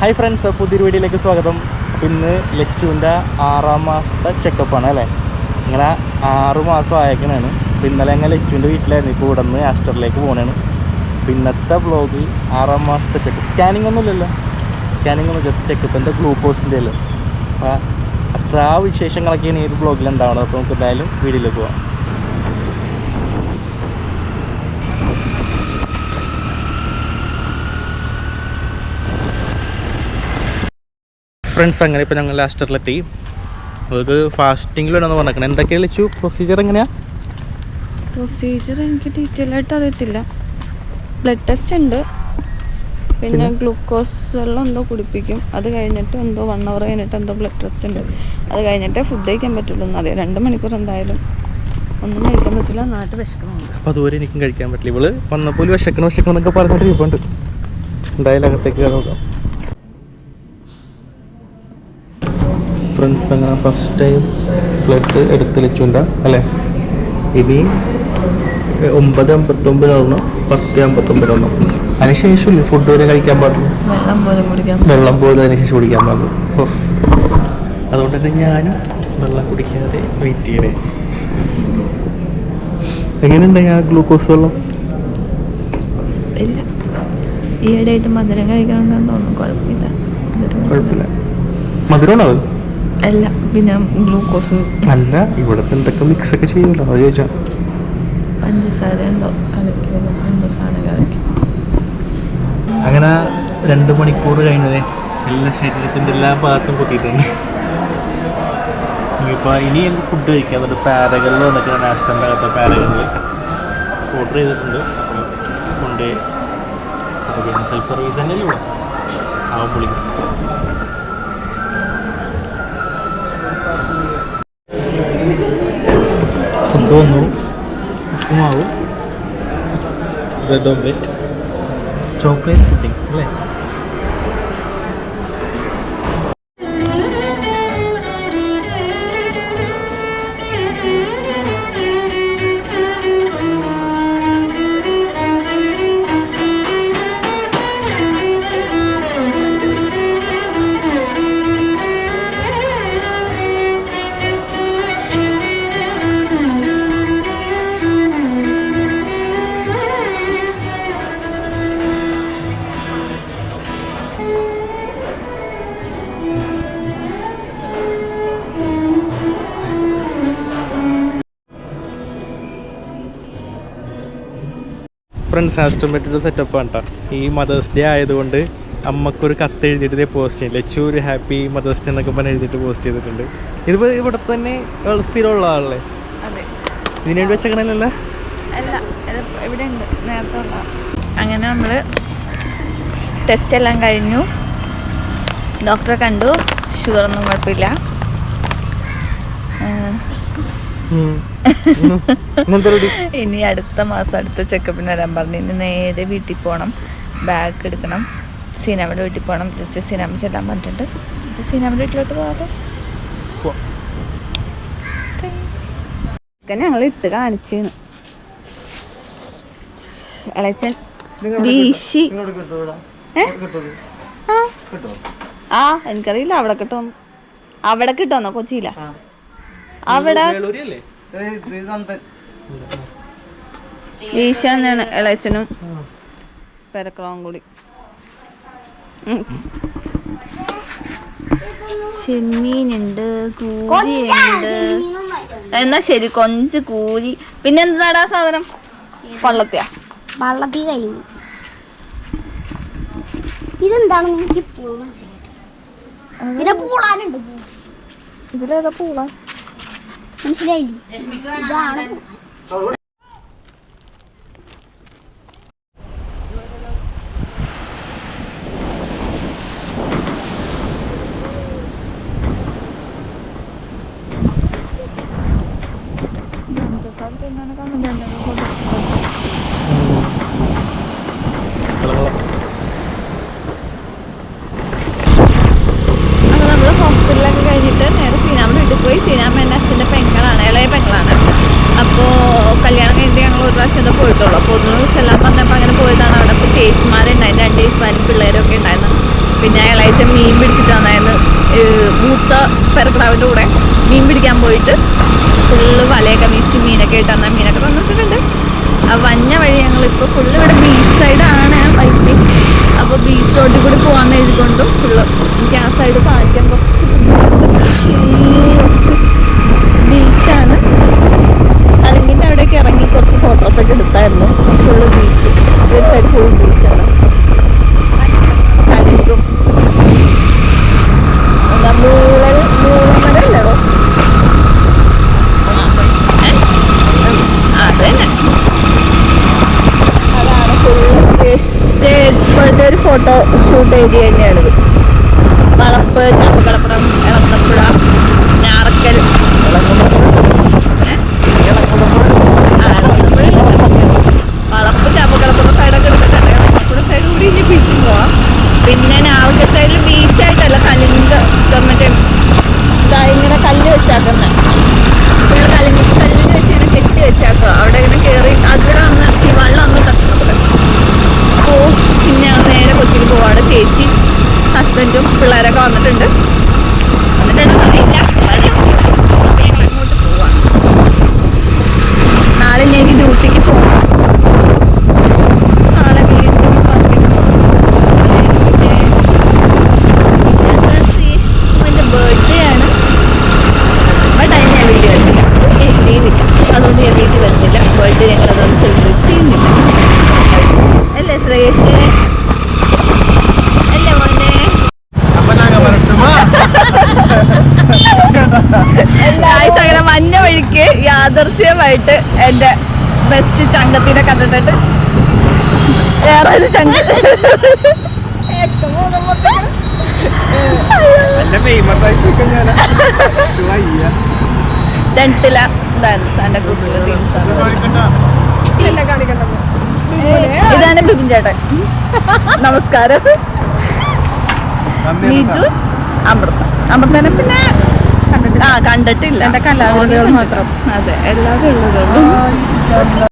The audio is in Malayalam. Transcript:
ഹായ് ഫ്രണ്ട്സ് പുതിയൊരു വീഡിയോയിലേക്ക് സ്വാഗതം. ഇന്ന് ലച്ചുവിന്റെ ആറാം മാസത്തെ ചെക്കപ്പാണ് അല്ലേ? ഇങ്ങനെ ആറ് മാസം ആയേക്കണാണ്. അപ്പോൾ ഇന്നലെ ഞങ്ങൾ ലച്ചുവിന്റെ വീട്ടിലായിരുന്നു. ഇപ്പോൾ ഇവിടെ നിന്ന് ആസ്റ്ററിലേക്ക് പോകണാണ് അപ്പോൾ ഇന്നത്തെ ബ്ലോഗ് ആറാം മാസത്തെ ചെക്കപ്പ് സ്കാനിങ് ഒന്നുമില്ലല്ലോ സ്കാനിങ് ഒന്നും ജസ്റ്റ് ചെക്കപ്പിന്റെ ഗ്ലൂക്കോസിന്റെ അല്ലേ അപ്പോൾ അത്ര ആ വിശേഷങ്ങളൊക്കെയാണ് ഈ ഒരു ബ്ലോഗിൽ ഉണ്ടാവുന്നത് അപ്പോൾ നമുക്ക് എന്തായാലും വീഡിയോയിലേക്ക് പോകാം ഫ്രണ്ട്സ് അങ്ങനെ ഇപ്പോൾ ഞങ്ങൾ ലാസ്റ്ററിലെത്തി. നമുക്ക് ഫാസ്റ്റിങ്ങിലാണെന്ന് പറഞ്ഞേക്കണം. എന്തൊക്കെയാണ് വെച്ചു പ്രൊസീജിയർ എങ്ങനെയാണ് പ്രൊസീജിയർ എനിക്ക് ഡീറ്റെയിൽ ആയിട്ട് അറിയത്തില്ല. ബ്ലഡ് ടെസ്റ്റ് ഉണ്ട്. പിന്നെ? ഗ്ലൂക്കോസ് വെള്ളം എന്തോ കുടിപ്പിക്കും. അത് കഴിഞ്ഞിട്ട് എന്തോ വൺ അവർ കഴിഞ്ഞിട്ട് എന്തോ ബ്ലഡ് ടെസ്റ്റ് ഉണ്ട്. അത് കഴിഞ്ഞിട്ടേ ഫുഡ് കഴിക്കാൻ പറ്റുള്ളൂ. എന്നറിയാം രണ്ട് മണിക്കൂർ എന്തായാലും ഒന്നും കഴിക്കാൻ പറ്റില്ല. നാട്ട് വിശക്കണമുണ്ട് അപ്പോൾ അതുവരെ എനിക്കും കഴിക്കാൻ പറ്റില്ല. ഇവൾ വന്നപ്പോൾ വിശക്കണം വിശക്കണം എന്നൊക്കെ പറഞ്ഞിട്ട് ഇരിപ്പുണ്ട്. എന്തായാലും അകത്തേക്ക് നോക്കാം ഫ്രണ്ട്സ് അങ്ങനെ ഫസ്റ്റ് ടൈം ഫ്ലഡ് എടുത്ത് ലച്ചുണ്ട അല്ലേ? ഇനി ഒമ്പത് അമ്പത്തൊമ്പതാവണം പത്ത് അമ്പത്തൊമ്പതാവണം അതിനുശേഷം ഫുഡ് വരെ കഴിക്കാൻ പാടുള്ളൂ വെള്ളം പോലും അതിനുശേഷം കുടിക്കാൻ പാടുള്ളൂ അതുകൊണ്ട് തന്നെ ഞാനും വെള്ളം കുടിക്കാതെ വെയിറ്റ് ചെയ്യണേ. എങ്ങനെയുണ്ട് ഞാൻ ഗ്ലൂക്കോസ് വെള്ളം? ഇല്ല. ഈയിടെയായിട്ട് മധുരം കഴിക്കണമെന്ന് തോന്നുന്നു. കുഴപ്പമില്ല. കുഴപ്പമില്ല. മധുരമാണോ അത്? അല്ല പിന്നെ ഗ്ലൂക്കോസ്. അല്ല ഇവിടുത്തെ എന്തൊക്കെ മിക്സ് ഒക്കെ ചെയ്യുമല്ലോ അത് ചോദിച്ചാ. പഞ്ചസാര ഉണ്ടോ? എന്തോ കലക്കി അങ്ങനെ രണ്ട് മണിക്കൂർ കഴിഞ്ഞതേ. എല്ലാ ശരീരത്തിന്റെ എല്ലാ ഭാഗത്തും കുത്തിയിട്ടുണ്ട് ഇനിയിപ്പോൾ ഇനി എനിക്ക് ഫുഡ് കഴിക്കാം? എന്നിട്ട് പാരകളിൽ വന്നിട്ട് അകത്ത പാരകളിൽ ഓർഡർ ചെയ്തിട്ടുണ്ട്. അപ്പോൾ കൊണ്ട് സെൽഫ് സർവീസ് തന്നെ ഇവിടെ? ആവും വിളിക്കും വന്നു uppumavu bread omelette chocolate pudding അല്ലേ ഫ്രണ്ട്സ് ആസ്ട്രോമെറ്റിയുടെ സെറ്റപ്പാണ് കേട്ടോ ഈ മദേഴ്സ് ഡേ ആയതുകൊണ്ട് അമ്മക്കൊരു കത്ത് എഴുതിയിട്ട് പോസ്റ്റ് ചെയ്യും ലച്ചു ഒരു ഹാപ്പി മദേഴ്സ് ഡേ എന്നൊക്കെ പറഞ്ഞ് എഴുതിയിട്ട് പോസ്റ്റ് ചെയ്തിട്ടുണ്ട്. ഇതിപ്പോൾ ഇവിടെ തന്നെ സ്ഥിരമുള്ള ആളല്ലേ? അതെ. ഇതിനു വേണ്ടി വെച്ചേക്കണല്ലോ ഇവിടെ ഉണ്ട്. നേരത്തെ അങ്ങനെ നമ്മൾ ടെസ്റ്റ് എല്ലാം കഴിഞ്ഞു. ഡോക്ടറെ കണ്ടു. ഷുഗർ ഒന്നും കുഴപ്പമില്ല. ഇനി അടുത്ത മാസം അടുത്ത ചെക്കപ്പിന് വരാൻ പറഞ്ഞു. ഇനി നേരെ വീട്ടിൽ പോകണം ബാഗ് എടുക്കണം. സീനാമ്മയുടെ വീട്ടിൽ പോകണം ജസ്റ്റ് സീനാമ്മ ചെല്ലാൻ പറഞ്ഞിട്ടുണ്ട്. അപ്പോൾ സീനാമ്മയുടെ വീട്ടിലോട്ട് പോകാതെ ഞങ്ങൾ ഇട്ട് കാണിച്ചു ഇളച്ചൻ വീശി? ആ. എനിക്കറിയില്ല. അവിടെ കിട്ടുമെന്ന് അവിടെ കിട്ടുമെന്നോ കൊച്ചിയില. അവിടെ വീശ തന്നെയാണ് ഇളച്ചനും പെരക്കളവും കൂടി. ചെമ്മീനുണ്ട് കൂലിയുണ്ട് എന്നാ ശരി കൊഞ്ച് കൂലി പിന്നെ എന്താടാ സാധനം? വള്ളത്തിയാ. വള്ളത്തി കഴിഞ്ഞു ഇതെന്താണ് എനിക്ക് പൂളാനുണ്ട് ഇതിലേതാ പിന്നെ Miss Lady. Down. Santo, santo na nakamada. പ്രാവശ്യം ഇത് പോയിട്ടുള്ളൂ. അപ്പോൾ ഒന്ന് ചെല്ലാൻ പറഞ്ഞപ്പോൾ അങ്ങനെ പോയതാണ്. അവിടെ ഇപ്പോൾ ചേച്ചിമാരുണ്ടായിരുന്നു. രണ്ട് ചേച്ചിമാരും പിള്ളേരൊക്കെ ഉണ്ടായിരുന്നു. പിന്നെ അയാളാഴ്ച മീൻ പിടിച്ചിട്ട് വന്നായിരുന്നു. മൂത്ത പെരക്രാവിന്റെ കൂടെ മീൻ പിടിക്കാൻ പോയിട്ട് ഫുള്ള് വലയൊക്കെ വീശി മീനൊക്കെ ഇട്ട് വന്നാൽ മീനൊക്കെ തന്നിട്ടുണ്ട് ആ വഞ്ഞ വഴി ഞങ്ങളിപ്പോൾ ഫുള്ള് ഇവിടെ ബീച്ച് സൈഡാണ് വൈകി അപ്പോൾ ബീച്ച് റോഡിൽ കൂടി പോകാമെന്ന് എഴുതിക്കൊണ്ടും ഫുള്ള് എനിക്ക് ആ സൈഡ് പാലിക്കാൻ കുറച്ച് ബീച്ചാണ് അല്ലെങ്കിൽ അവിടേക്ക് ഇറങ്ങി കുറച്ച് ഫോട്ടോസൊക്കെ എടുത്തായിരുന്നു ഫുള്ള് ബീച്ച് ഒരു സൈഡ് ഫുൾ ബീച്ചാണ് കലിങ്കും എന്താ മൂളൽ മൂളമരല്ലടോ അത് തന്നെ അതാണ് ഫുള്ള് ഇപ്പോഴത്തെ ഒരു ഫോട്ടോ ഷൂട്ട് ചെയ്ത് തന്നെയാണിത്. വളപ്പ് ചാപ്പക്കടപ്പുറം ഇളങ്ങപ്പുഴ ഞാറക്കൽ? വളപ്പ് ചാപ്പക്കടപ്പുറം സൈഡൊക്കെ എടുത്തിട്ടുണ്ട് ഇളങ്ങപ്പുഴ സൈഡ് കൂടി ഇനി ബീച്ചിൽ പോവാം. പിന്നെ ഞാറക്കൽ സൈഡിൽ ബീച്ചായിട്ടല്ല കല്ലിന്റെ മറ്റേ ഇങ്ങനെ കല്ല് വെച്ചാക്കുന്നത് ഫുള്ള് കലിങ് കല്ലിൽ വെച്ച് ഇങ്ങനെ കെട്ടി വെച്ചാക്കുക അവിടെ ഇങ്ങനെ കയറി അവിടെ വന്ന് ഈ വെള്ളം ഒന്ന് തട്ടുന്നത് ഓ പിന്നെ ഞങ്ങൾ നേരെ കൊച്ചിയിൽ പോവാണ് ചേച്ചി ഹസ്ബൻഡും പിള്ളേരൊക്കെ വന്നിട്ടുണ്ട് വന്നിട്ടുണ്ടെന്ന് അറിയില്ല വരും. അപ്പൊ ഞങ്ങൾ അങ്ങോട്ട് പോവാം നാളെ ഞാൻ എനിക്ക് ഡ്യൂട്ടിക്ക് പോകണം നാളെ വീണ്ടും വർക്കിന് പോകണം അത് കഴിഞ്ഞ് പിന്നെ പിന്നത്തെ ശ്രീഷ്മന്റെ ബർത്ത്ഡേ ആണ് ബട്ട് അതിന് ഞാൻ വീട്ടിൽ വരുന്നില്ല എനിക്ക് ലീവില്ല അതുകൊണ്ട് ഞാൻ വീട്ടിൽ വരുന്നില്ല ബർത്ത്ഡേ ഞങ്ങൾ അതൊന്നും സെലിബ്രേറ്റ് ചെയ്യുന്നില്ല അല്ലേ ശ്രേയസ് അല്ലേ മോനെ ഗായ്സ് അങ്ങനെ മഞ്ഞ വഴിക്ക് യാദർച്ഛ്യമായിട്ട് എന്റെ ബെസ്റ്റ് ചങ്കത്തിനെ കണ്ടിട്ടുണ്ട് വേറെ ഒരു ചങ്ക ടെൻത്തില സാന്റാക്രൂസിലെ ഇതാണ് ബിബിൻ ചേട്ടൻ. നമസ്കാരം. നീതു അമൃത. അമൃതനെ പിന്നെ ആ കണ്ടിട്ടില്ല. എന്റെ കലാകൃതികൾ മാത്രം. അതെ എല്ലാവരും ഉള്ളതുള്ളൂ